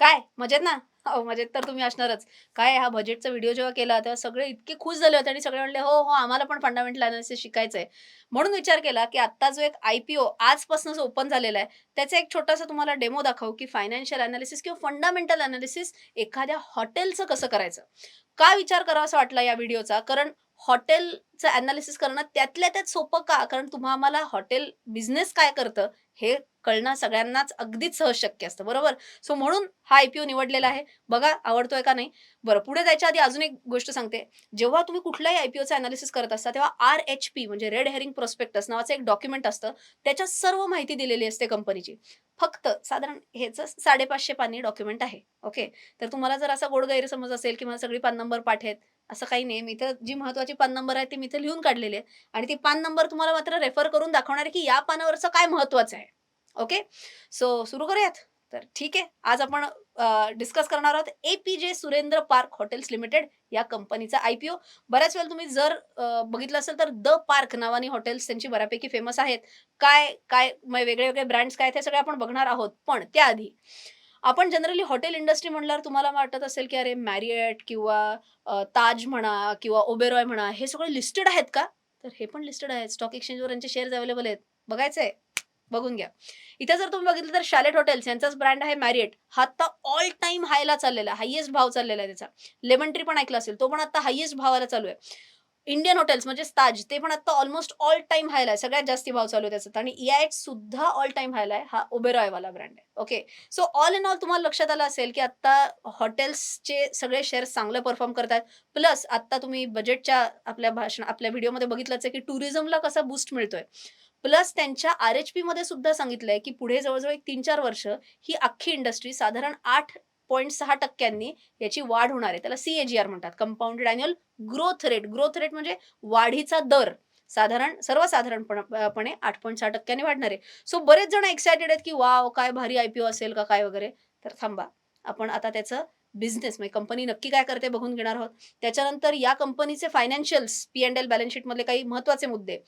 काय? मजेत ना? हो मजेत तर तुम्ही असणारच. काय हा बजेटचा व्हिडिओ जेव्हा केला तेव्हा सगळे इतके खुश झाले होते आणि सगळे म्हणले हो हो आम्हाला पण फंडामेंटल अनालिसिस शिकायचं आहे म्हणून विचार केला की आत्ता जो एक आय पी ओ आजपासून जो ओपन झालेला आहे त्याचा एक छोटासा तुम्हाला डेमो दाखवू की फायनान्शियल अनालिसिस किंवा फंडामेंटल अनालिसिस एखाद्या हॉटेलचं कसं करायचं? का विचार करावा वाटला या व्हिडिओचा कारण हॉटेलचं अनालिसिस करणं त्यातल्या त्यात सोपं का? कारण तुम्हाला हॉटेल बिझनेस काय करतं हे कळणं सगळ्यांनाच अगदीच सहज शक्य असतं बरोबर? सो म्हणून हा आयपीओ निवडलेला आहे. बघा आवडतोय का नाही? बरं पुढे जायच्या आधी अजून एक गोष्ट सांगते. जेव्हा तुम्ही कुठल्याही आयपीओचं अनालिसिस करत असता तेव्हा आर एच पी म्हणजे रेड हेरिंग प्रोस्पेक्टस नावाचं एक डॉक्युमेंट असतं. त्याच्यात सर्व माहिती दिलेली असते कंपनीची. फक्त साधारण हेच साडेपाचशे पानी डॉक्युमेंट आहे ओके तर तुम्हाला जर असा गोड गैरसमज असेल की मला सगळी पान नंबर पाठ आहेत असं काही नाही. मी इथं जी महत्वाची पान नंबर आहे ते मी इथं लिहून काढलेले आहे आणि ती पान नंबर तुम्हाला मात्र रेफर करून दाखवणार आहे की या पानावरचं काय महत्वाचं आहे. ओके सो सुरू करूयात? तर ठीक आहे. आज आपण डिस्कस करणार आहोत ए पी जे सुरेंद्र पार्क हॉटेल्स लिमिटेड या कंपनीचा आयपीओ बऱ्याच वेळेला तुम्ही जर बघितलं असेल तर द पार्क नावानी हॉटेल्स त्यांची बऱ्यापैकी फेमस आहेत. काय काय वेगळे वेगळे ब्रँड्स काय ते सगळे आपण बघणार आहोत. पण त्याआधी आपण जनरली हॉटेल इंडस्ट्री म्हणल्यावर तुम्हाला वाटत असेल की अरे मॅरिएट किंवा ताज म्हणा किंवा ओबेरॉय म्हणा हे सगळे लिस्टेड आहेत का? तर हे पण लिस्टेड आहेत. स्टॉक एक्सचेंजवर यांचे शेअर्स अवेलेबल आहेत. बघायचं आहे बघून घ्या. इथे जर तुम्ही बघितलं तर शालेट हॉटेल्स यांचाच ब्रँड आहे मॅरिएट. हा आता ऑल टाइम हायला चाललेला हायेस्ट भाव चाललेला आहे त्याचा. लेमन ट्री पण ऐकला असेल. तो पण आता हायएस्ट भावाला चालू आहे. इंडियन हॉटेल्स म्हणजे ताज ते पण आता ऑलमोस्ट ऑल टाइम हायला आहे. सगळ्यात जास्ती भाव चालू त्याचा. आणि EIH सुद्धा ऑल टाइम हायला आहे. हा ओबेरॉय वाला ब्रँड आहे. Okay so all in all तुम्हाला लक्षात आलं असेल की आता हॉटेल्सचे सगळे शेअर्स चांगलं परफॉर्म करतात. प्लस आता तुम्ही बजेटच्या आपल्या भाषण आपल्या व्हिडिओमध्ये बघितलंच आहे की टुरिझमला कसा बूस्ट मिळतोय. प्लस त्यांच्या आर एच पीमध्ये सुद्धा सांगितलंय की पुढे जवळजवळ एक तीन चार वर्ष ही अख्खी इंडस्ट्री साधारण आठ पॉईंट सहा टक्क्यांनी याची वाढ होणार आहे. त्याला सीएजीआर म्हणतात. Compounded annual growth rate growth rate म्हणजे वाढीचा दर. साधारण सर्वसाधारणपणे आठ पॉईंट सहा टक्क्यांनी वाढणार आहे. सो बरेच जण एक्सायटेड आहेत की वाव काय भारी आयपीओ असेल का काय वगैरे? तर थांबा. आपण आता त्याचं बिझनेस म्हणजे कंपनी नक्की काय करते बघून घेणार आहोत. त्याच्यानंतर या कंपनीचे financials P and L balance शीटमधले काही महत्त्वाचे मुद्दे.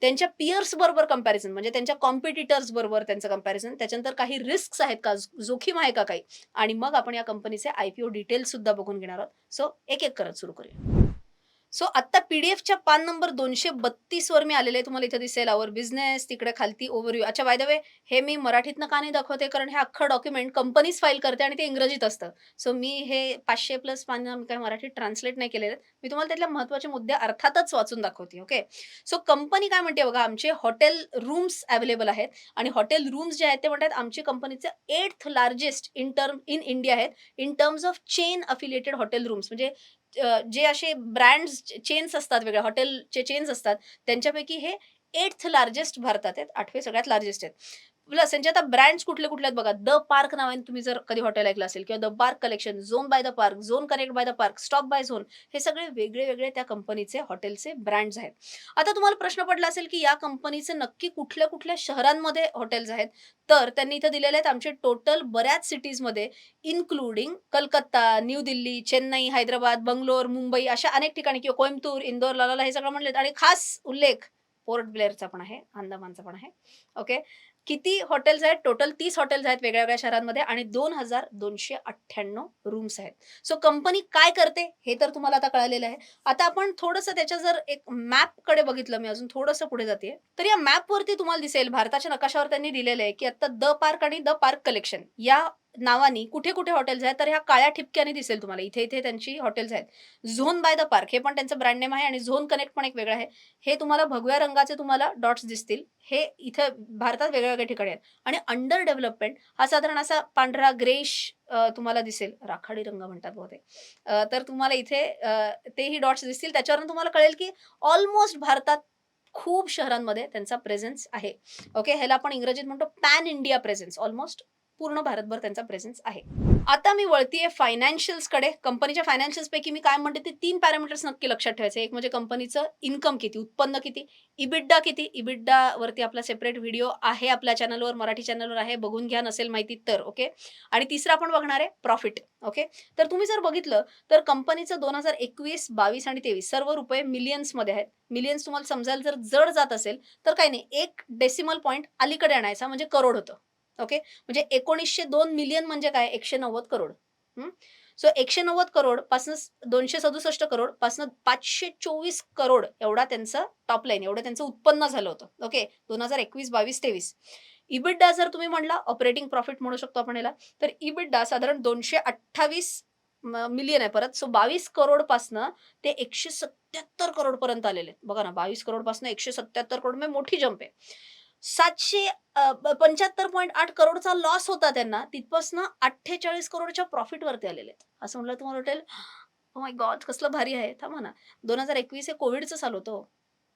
त्यांच्या पियर्स बरोबर कंपॅरिझन म्हणजे त्यांच्या कॉम्पिटिटर्स बरोबर त्यांचं कंपॅरिझन त्याच्यानंतर काही रिस्क आहेत का? जोखीम आहे का काही? आणि मग आपण या कंपनीचे आयपीओ डिटेल्स सुद्धा बघून घेणार आहोत. सो एक एक करत सुरू करूया. सो आता पीडीएफच्या पान नंबर दोनशे बत्तीस वर मी आलेले तुम्हाला इथे दिसेल आवर बिझनेस तिकडे खालती ओव्हरव्ह्यू अच्छा बाय द वे हे मी मराठीतनं का नाही दाखवते? कारण हे अख्खं डॉक्युमेंट कंपनीच फाईल करते आणि ते इंग्रजीत असतं. सो मी हे पाचशे प्लस पान मी काय मराठीत ट्रान्सलेट नाही केलेले. मी तुम्हाला त्यातले महत्त्वाचे मुद्दे अर्थातच वाचून दाखवते ओके सो कंपनी काय म्हणते बघा आमचे हॉटेल रूम्स अवेलेबल आहेत. आणि हॉटेल रूम्स जे आहेत ते म्हणतात आमची कंपनीचे eight largest in term in India आहेत. In terms of chain affiliated hotel rooms म्हणजे जे असे ब्रँड्स चेन्स असतात वेगळ्या हॉटेलचे चेन्स असतात त्यांच्यापैकी हे एट्थ लार्जेस्ट भारतात आहेत आठवे सगळ्यात लार्जेस्ट आहेत. प्लस आता ब्रँड्स कुठले कुठले आहेत बघा. द पार्क नावाने तुम्ही जर कधी हॉटेल ऐकलं असेल किंवा the Park Collection Zone by the Park Zone Connect by the Park Stop by Zone हे सगळे वेगळे वेगळे त्या कंपनीचे हॉटेलचे ब्रँड्स आहेत. आता तुम्हाला प्रश्न पडला असेल की या कंपनीचे नक्की कुठल्या कुठल्या शहरांमध्ये हॉटेल्स आहेत? तर त्यांनी इथं दिलेले आहेत आमचे टोटल बऱ्याच सिटीजमध्ये इन्क्लुडिंग कलकत्ता न्यू दिल्ली चेन्नई हैदराबाद बंगलोर मुंबई अशा अनेक ठिकाणी किंवा कोइंबतूर इंदोर लालाला हे सगळं म्हणलेत आणि खास उल्लेख पोर्ट ब्लेअरचा पण आहे अंदमानचा पण आहे. ओके किती हॉटेल्स आहेत? टोटल तीस हॉटेल्स आहेत वेगळ्या वेगळ्या शहरांमध्ये आणि दोन हजार दोनशे अठ्ठ्याण्णव रूम्स आहेत. सो कंपनी काय करते? हे तर तुम्हाला आता कळालेलं आहे. आता आपण थोडंसं त्याच्या जर एक मॅपकडे बघितलं मी अजून थोडंसं पुढे जाते. तर या मॅपवरती तुम्हाला दिसेल भारताच्या नकाशावर त्यांनी दिलेलं आहे की आता द पार्क आणि द पार्क कलेक्शन या नावानी कुठे कुठे हॉटेल्स आहेत? तर ह्या काळ्या ठिपक्याने दिसेल तुम्हाला. इथे इथे त्यांची हॉटेल्स आहेत. झोन बाय द पार्क हे पण त्यांचं ब्रँड नेम आहे आणि झोन कनेक्ट पण एक वेगळं आहे. हे तुम्हाला भगव्या रंगाचे तुम्हाला डॉट्स दिसतील. हे इथं भारतात वेगळ्या वेगवेगळ्या ठिकाणी आहेत. आणि अंडर डेव्हलपमेंट हा साधारण असा पांढरा ग्रेश तुम्हाला दिसेल. राखाडी रंग म्हणतात बहुतेक. तर तुम्हाला इथे तेही डॉट्स दिसतील. त्याच्यावरून तुम्हाला कळेल की ऑलमोस्ट भारतात खूप शहरांमध्ये त्यांचा प्रेझेन्स आहे. ओके ह्याला आपण इंग्रजीत म्हणतो पॅन इंडिया प्रेझेन्स ऑलमोस्ट पूर्ण भारतभर त्यांचा प्रेझेन्स आहे. आता मी वळतीये फायनान्शियल्सकडे. कंपनीच्या फायनान्शियल्स पैकी मी काय म्हणते ते तीन पॅरामीटर्स नक्की लक्षात ठेवायचे. एक म्हणजे कंपनीचं इन्कम किती उत्पन्न किती इबिड्डा किती. इबिड्डा वरती आपला सेपरेट व्हिडिओ आहे आपल्या चॅनलवर मराठी चॅनलवर आहे. बघून घ्या नसेल माहिती तर ओके आणि तिसरा आपण बघणार आहे प्रॉफिट ओके तर तुम्ही जर बघितलं तर कंपनीचं दोन हजार एकवीस बावीस आणि तेवीस सर्व रुपये मिलियन्समध्ये आहेत. मिलियन्स तुम्हाला समजायला जर जड जात असेल तर काही नाही. एक डेसिमल पॉईंट अलीकडे आणायचा म्हणजे करोड होतं. ओके म्हणजे एकोणीसशे दोन मिलियन म्हणजे काय? एकशे नव्वद करोड. सो एकशे नव्वद करोडपासून दोनशे सदुसष्ट करोडपासून पाचशे चोवीस करोड एवढा त्यांचं टॉप लाईन एवढं त्यांचं उत्पन्न झालं होतं. ओके दोन हजार एकवीस बावीस तेवीस. इबिडा जर तुम्ही म्हणला ऑपरेटिंग प्रॉफिट म्हणू शकतो आपण याला तर इबिडा साधारण दोनशे अठ्ठावीस मिलियन आहे परत. सो बावीस करोड पासनं ते एकशे सत्याहत्तर करोड पर्यंत आलेले आहेत. बघा ना बावीस करोड एकशे सत्याहत्तर करोड म्हणजे मोठी जंप आहे. सातशे पंच्याहत्तर पॉईंट आठ करोडचा लॉस होता त्यांना. तिथपासनं अठ्ठेचाळीस करोडच्या प्रॉफिटवरती आलेले आहेत. असं म्हणलं तुम्हाला वाटेल oh माय गॉड कसलं भारी आहे. थांबा ना. दोन हजार एकवीस हे कोविडचं चालू होतं हो.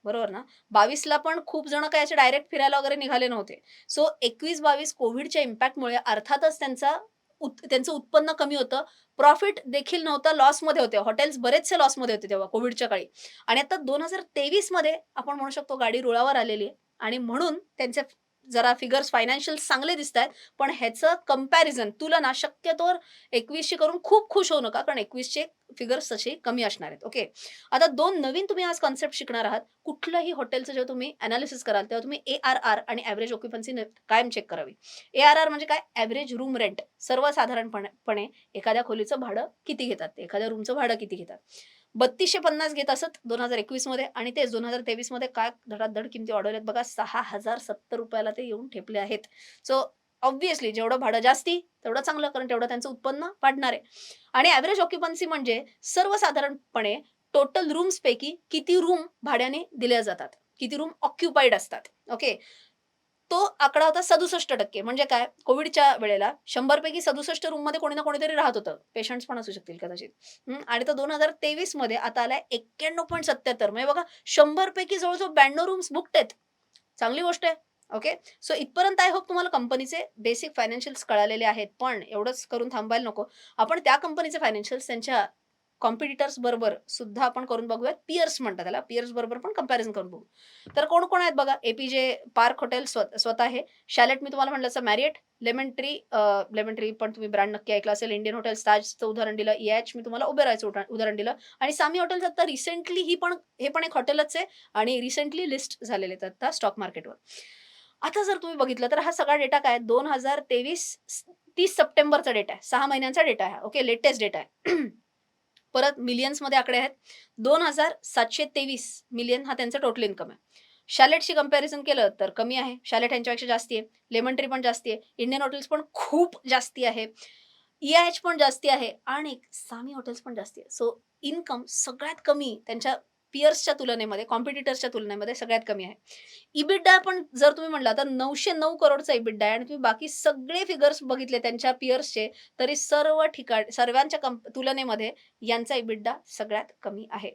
बरोबर ना? बावीसला पण खूप जण काय असे डायरेक्ट फिरायला वगैरे निघाले नव्हते. सो एकवीस बावीस कोविडच्या इम्पॅक्टमुळे अर्थातच त्यांचा उत- त्यांचं उत्पन्न कमी होतं. प्रॉफिट देखील नव्हतं लॉसमध्ये होते. हॉटेल्स बरेचसे लॉसमध्ये होते तेव्हा कोविडच्या काळी. आणि आता दोन हजार तेवीसमध्ये आपण म्हणू शकतो गाडी रुळावर आलेली आहे. आणि म्हणून त्यांचे जरा फिगर्स फायनान्शियल चांगले दिसत आहेत पण ह्याचं कंपॅरिझन तुलना शक्यतोवर एकवीसशे करून खूप खुश होऊ नका कारण एकवीसचे फिगर्स तसे कमी असणार आहेत. ओके आता दोन नवीन तुम्ही आज कॉन्सेप्ट शिकणार आहात. कुठलंही हॉटेलचं जेव्हा तुम्ही अनालिसिस कराल तेव्हा तुम्ही ए आर आर आणि ॲव्हरेज ऑक्युपन्सी कायम चेक करावी. ए आर आर म्हणजे काय? ॲव्हरेज रूम रेंट सर्वसाधारणपणे एखाद्या खोलीचं भाडं किती घेतात? ते एखाद्या रूमचं भाडं किती घेतात? बत्तीसशे पन्नास घेत असत दोन हजार एकवीसमध्ये आणि तेच दोन हजार तेवीसमध्ये काय धडाधड किमती वाढवल्यात बघा सहा हजार सत्तर रुपयाला ते येऊन ठेपले आहेत. सो ऑब्व्हियसली जेवढं भाडं जास्ती तेवढं चांगलं कारण तेवढं त्यांचं उत्पन्न वाढणार आहे. आणि ॲव्हरेज ऑक्युपन्सी म्हणजे सर्वसाधारणपणे टोटल रूम्स पैकी किती रूम भाड्याने दिल्या जातात किती रूम ऑक्युपाईड असतात. ओके तो आकडा होता सदुसष्ट टक्के. म्हणजे काय? कोविडच्या वेळेला शंभर पैकी सदुसष्ट रूममध्ये कोणी ना कोणीतरी राहत होतं. पेशंट्स पण असू शकतील कदाचित. आणि तो दोन हजार तेवीसमध्ये आता आलाय एक्क्याण्णव पॉईंट सत्याहत्तर. म्हणजे बघा शंभर पैकी जवळजवळ ब्याण्णव रूम्स बुकड आहेत. चांगली गोष्ट आहे. ओके सो इथपर्यंत आय होप तुम्हाला कंपनीचे बेसिक फायनान्शियल्स कळालेले आहेत. पण एवढंच करून थांबायला नको. आपण त्या कंपनीचे फायनान्शियल्स त्यांच्या कॉम्पिटिटर्स बरोबर सुद्धा आपण करून बघूयात. पियर्स म्हणतात त्याला. पियर्स बरोबर पण कंपॅरिझन करून बघू. तर कोण कोण आहेत बघा? एपीजे पार्क हॉटेल स्वतः आहे. शॅलेट मी तुम्हाला म्हटलं असं Marriott Lemon Tree Lemon Tree पण तुम्ही ब्रँड नक्की ऐकला असेल. इंडियन हॉटेल्स ताजचं उदाहरण दिलं. एच मी तुम्हाला उबेरायचं उदाहरण दिलं. आणि सामी हॉटेल्स आता रिसेंटली ही पण हे पण एक हॉटेलच आहे. आणि रिसेंटली लिस्ट झालेले आहेत आता स्टॉक मार्केटवर आता जर तुम्ही बघितलं तर हा सगळा डेटा काय दोन हजार तेवीस तीस सप्टेंबरचा डेटा आहे. सहा महिन्यांचा डेटा आहे. ओके लेटेस्ट डेटा आहे. परत मिलियन्समध्ये आकडे आहेत. दोन हजार सातशे तेवीस मिलियन हा त्यांचा टोटल इन्कम आहे. शॅलेटशी कंपॅरिझन केलं तर कमी आहे. शॅलेट यांच्यापेक्षा जास्ती आहे. लेमन ट्री पण जास्ती आहे. इंडियन हॉटेल्स पण खूप जास्ती आहे. ई आय एच पण जास्ती आहे. आणि सामी हॉटेल्स पण जास्ती आहे. सो इन्कम सगळ्यात कमी त्यांच्या पियर्सच्या तुलनेमध्ये कॉम्पिटिटर्सच्या तुलनेमध्ये सगळ्यात कमी आहे. इबिडा पण जर तुम्ही म्हणला तर नऊशे नऊ करोडचा इबिडा आहे आणि तुम्ही बाकी सगळे फिगर्स बघितले त्यांच्या पियर्सचे तरी सर्व ठिकाण सर्वांच्या कंप तुलनेमध्ये यांचा इबिडा सगळ्यात कमी आहे.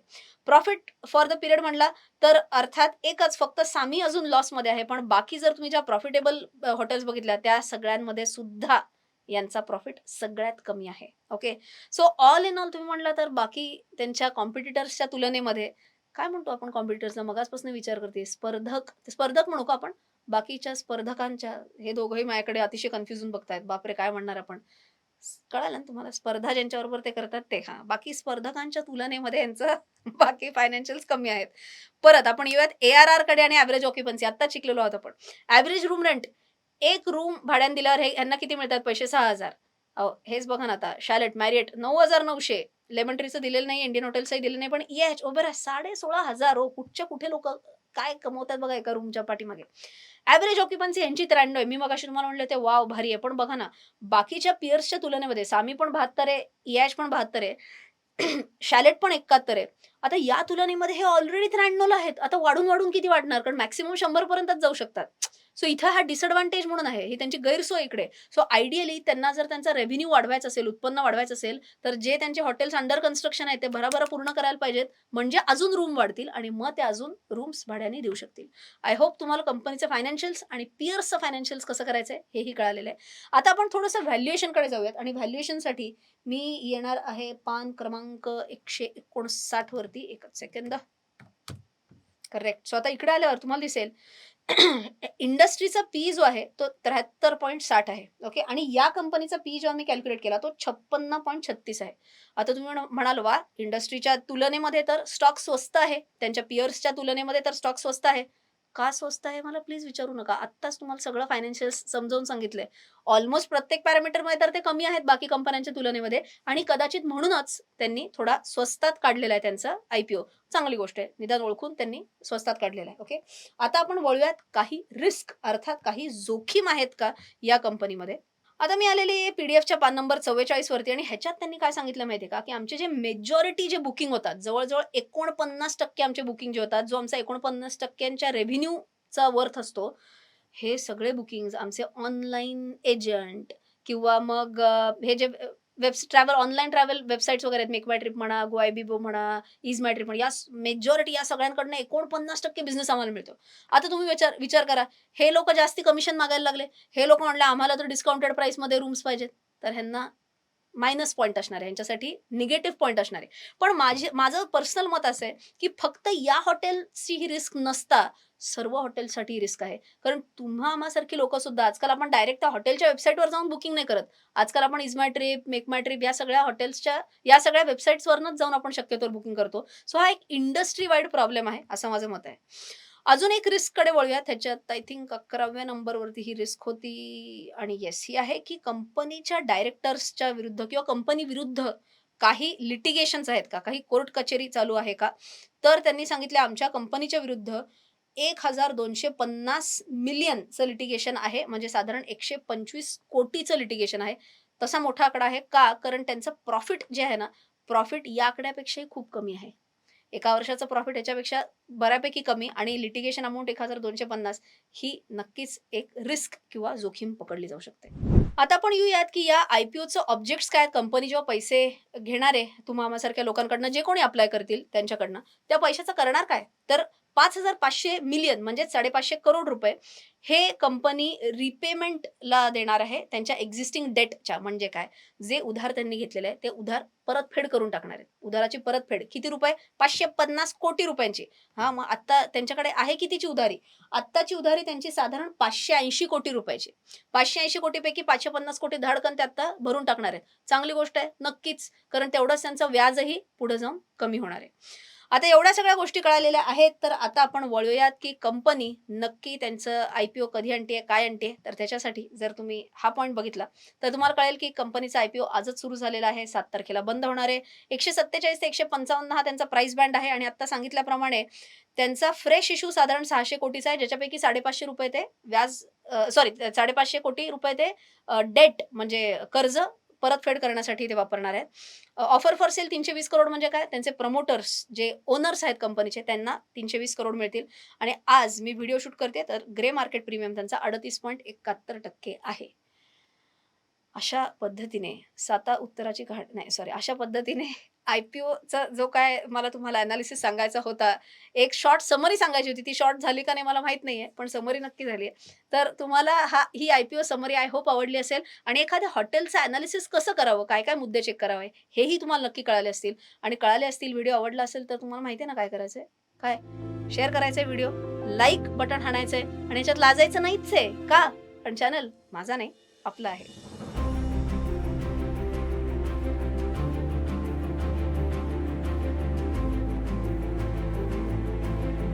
प्रॉफिट फॉर द पिरियड म्हणला तर अर्थात एकच फक्त सामी अजून लॉसमध्ये आहे. पण बाकी जर तुम्ही ज्या प्रॉफिटेबल हॉटेल्स बघितल्या त्या सगळ्यांमध्ये सुद्धा यांचा प्रॉफिट सगळ्यात कमी आहे. Okay so all in all तुम्ही म्हणला तर बाकी त्यांच्या कॉम्पिटिटर्सच्या तुलनेमध्ये काय म्हणतो आपण कॉम्पिटिटर्सना मगासपासून विचार करते स्पर्धक स्पर्धक म्हणू का आपण? बाकीच्या स्पर्धकांच्या हे दोघंही माझ्याकडे अतिशय कन्फ्युजन बघतायत. बापरे काय म्हणणार आपण? कळालं ना तुम्हाला? स्पर्धा ज्यांच्याबरोबर ते करतात ते हा. बाकी स्पर्धकांच्या तुलनेमध्ये यांचं बाकी फायनान्शियल्स कमी आहेत. परत आपण येऊयात ए आर आरकडे आणि ऍव्हरेज ऑक्युपन्सी आता शिकलेलो आहोत आपण. ऍव्हरेज रूम रेंट एक रूम भाड्याने दिल्यावर हे यांना किती मिळतात पैसे? सहा हजार. अहो हेच बघा ना आता. शॅलेट मॅरिएट नऊ हजार नऊशे. लेमन ट्रीचं दिलेलं नाही इंडियन हॉटेलचंही दिलेलं नाही पण एच ओबेरा साडे सोळा हजार. हो कुठच्या कुठे लोक काय कमवतात बघा एका रूमच्या पाठीमागे. ॲव्हरेज ऑक्युपन्सी यांची त्र्याण्णव आहे. मी मग तुम्हाला म्हणले ते वाव भारी आहे. पण बघा ना बाकीच्या पियर्सच्या तुलनेमध्ये सामी पण बहात्तर आहे एच पण बहात्तर आहे शॅलेट पण एकाहत्तर आहे. आता या तुलनेमध्ये हे ऑलरेडी त्र्याण्णवला आहेत. आता वाढून वाढून किती वाढणार? कारण मॅक्सिमम शंभर पर्यंतच जाऊ शकतात. सो इथं हा डिसएडव्हान्टेज म्हणून आहे. ही त्यांची गैरसोय इकडे. सो आयडियली त्यांना जर त्यांचा रेव्हेन्यू वाढवायचा असेल उत्पन्न वाढवायचं असेल तर जे त्यांचे हॉटेल्स अंडर कन्स्ट्रक्शन आहेत ते भराभरा पूर्ण करायला पाहिजेत. म्हणजे अजून रूम वाढतील आणि मग ते अजून रूम्स भाड्याने देऊ शकतील. आय होप तुम्हाला कंपनीचं फायनान्शियल्स आणि पियर्सचं फायनान्शियल्स कसं करायचं आहे हेही कळालेलं आहे. आता आपण थोडंसं व्हॅल्युएशनकडे जाऊयात आणि व्हॅल्युएशनसाठी मी येणार आहे पान क्रमांक एकशे एकोणसाठ वरती. एकच सेकंद करेक्ट सो आता इकडे आल्यावर तुम्हाला दिसेल. इंडस्ट्रीचा पी जो आहे तो त्र्याहत्तर पॉईंट साठ आहे ओके? आणि या कंपनीचा पी जेव्हा मी कॅल्क्युलेट केला तो छप्पन्न पॉईंट छत्तीस आहे. आता तुम्ही म्हणाल वा इंडस्ट्रीच्या तुलनेमध्ये तर स्टॉक स्वस्त आहे त्यांच्या पियर्सच्या तुलनेमध्ये तर स्टॉक स्वस्त आहे. का स्वस्त आहे मला प्लीज विचारू नका. आत्ताच तुम्हाला सगळं फायनान्शियल समजावून सांगितलंय. ऑलमोस्ट प्रत्येक पॅरामीटरमध्ये तर ते कमी आहेत बाकी कंपन्यांच्या तुलनेमध्ये. आणि कदाचित म्हणूनच त्यांनी थोडा स्वस्तात काढलेला आहे त्यांचा आयपीओ चांगली गोष्ट आहे. निदान ओळखून त्यांनी स्वस्तात काढलेला आहे. ओके आता आपण वळूयात काही रिस्क अर्थात काही जोखीम आहेत का या कंपनीमध्ये आता मी आलेली डी एफच्या पान नंबर चव्वेचाळीस वरती आणि ह्याच्यात त्यांनी काय सांगितलं माहितीये का? की आमचे जे मेजॉरिटी जे बुकिंग होतात जवळजवळ एकोणपन्नास टक्के आमचे बुकिंग जे होतात जो आमचा एकोणपन्नास टक्क्यांच्या रेव्हेन्यूचा वर्थ असतो हे सगळे बुकिंग आमचे ऑनलाईन एजंट किंवा मग हे जे web travel online travel websites वगैरे आहेत. मेक माय ट्रिप म्हणा गोआय बिबो म्हणा इज माय ट्रिप म्हणा या मेजॉरिटी या सगळ्यांकडनं एकोणपन्नास टक्के बिझनेस आम्हाला मिळतो. आता तुम्ही विचार विचार करा. हे लोक जास्ती कमिशन मागायला लागले. हे लोक म्हणले आम्हाला तर डिस्काउंटेड प्राईसमध्ये रूम्स पाहिजेत. तर ह्यांना मायनस पॉईंट असणार आहे. यांच्यासाठी निगेटिव्ह पॉईंट असणार आहे. पण माझे माझं पर्सनल मत असं आहे की फक्त या हॉटेलची ही रिस्क नसता सर्व हॉटेलसाठी रिस्क आहे. कारण तुम्हा आम्हासारखी लोक सुद्धा आजकाल आपण डायरेक्ट त्या हॉटेलच्या वेबसाईटवर जाऊन बुकिंग नाही करत. आजकाल आपण ease my trip make my trip या सगळ्या हॉटेल्सच्या या सगळ्या वेबसाईट्सवरनच जाऊन आपण शक्यतोवर बुकिंग करतो. सो हा एक इंडस्ट्री वाईड प्रॉब्लेम आहे असं माझं मत आहे. अजून एक रिस्ककडे वळूया त्याच्यात आय थिंक अकराव्या नंबरवरती ही रिस्क होती आणि येस ही आहे की कंपनीच्या डायरेक्टर्सच्या विरुद्ध किंवा कंपनी विरुद्ध काही लिटिगेशन्स आहेत का? काही कोर्ट कचेरी चालू आहे का? तर त्यांनी सांगितलं आमच्या कंपनीच्या विरुद्ध एक हजार दोनशे पन्नास मिलियनचं लिटिगेशन आहे. म्हणजे साधारण एकशे पंचवीस कोटीचं लिटिगेशन आहे. तसा मोठा आकडा आहे का? कारण त्यांचं प्रॉफिट जे आहे ना प्रॉफिट या आकड्यापेक्षाही खूप कमी आहे. एका वर्षाचं प्रॉफिट याच्यापेक्षा बऱ्यापैकी कमी आणि लिटिगेशन अमाऊंट एक हजार दोनशे पन्नास ही नक्कीच एक रिस्क किंवा जोखीम पकडली जाऊ शकते. आता आपण येऊयात की या आयपीओचं ऑब्जेक्ट्स काय कंपनी जेव्हा पैसे घेणारे तुम्हा आम्हासारख्या लोकांकडनं जे कोणी अप्लाय करतील त्यांच्याकडनं त्या पैशाचं करणार काय? तर पाच हजार पाचशे मिलियन म्हणजे साडेपाचशे करोड रुपये हे कंपनी रिपेमेंटला देणार आहे त्यांच्या एक्झिस्टिंग डेटच्या म्हणजे काय? जे उधार त्यांनी घेतलेले आहे ते उधार परतफेड करून टाकणार आहेत. उधाराची परतफेड किती रुपये? पाचशे पन्नास कोटी रुपयांची. हा मग आता त्यांच्याकडे आहे कितीची उधारी? आत्ताची उधारी त्यांची साधारण पाचशे ऐंशी कोटी रुपयाची. पाचशे ऐंशी कोटीपैकी पाचशे पन्नास कोटी धाडकन ते आता भरून टाकणार आहेत. चांगली गोष्ट आहे नक्कीच. कारण तेवढंच त्यांचं व्याजही पुढे जाऊन कमी होणार आहे. आता एवढ्या सगळ्या गोष्टी कळालेल्या आहेत तर आता आपण वळूयात की कंपनी नक्की त्यांचं आय पी ओ कधी आणते काय आणते तर त्याच्यासाठी जर तुम्ही हा पॉईंट बघितला तर तुम्हाला कळेल की कंपनीचा आय पी ओ आजच सुरू झालेला आहे सात तारखेला बंद होणार आहे. एकशे सत्तेचाळीस ते एकशे पंचावन्न हा त्यांचा प्राइस बँड आहे आणि आता सांगितल्याप्रमाणे त्यांचा फ्रेश इश्यू साधारण सहाशे कोटीचा आहे ज्याच्यापैकी साडेपाचशे रुपये ते व्याज सॉरी साडेपाचशे कोटी रुपये ते डेट म्हणजे कर्ज परतफेड करण्यासाठी ते वापरणार आहेत. ऑफर फॉर सेल तीनशे वीस करोड म्हणजे काय? त्यांचे प्रमोटर्स जे ओनर्स आहेत कंपनीचे त्यांना तीनशे वीस करोड मिळतील. आणि आज मी व्हिडिओ शूट करते तर ग्रे मार्केट प्रीमियम त्यांचा अडतीस पॉईंट एकाहत्तर टक्के आहे. अशा पद्धतीने साता उत्तराची घाट नाही सॉरी अशा पद्धतीने आय पी ओचा जो काय मला तुम्हाला अनालिसिस सांगायचा होता एक शॉर्ट समरी सांगायची होती. ती शॉर्ट झाली का नाही मला माहीत नाहीये पण समरी नक्की झाली आहे तर तुम्हाला हा ही I P O summary I hope आवडली असेल. आणि एखाद्या हॉटेलचं अनालिसिस कसं करावं? काय काय मुद्दे चेक करावे? हेही तुम्हाला नक्की कळाले असतील. आणि कळाले असतील व्हिडिओ आवडला असेल तर तुम्हाला माहिती आहे ना काय करायचंय? काय? शेअर करायचंय व्हिडिओ लाईक बटन हाणायचंय. आणि याच्यात लाजायचं नाहीच आहे का? पण चॅनल माझा नाही आपला आहे.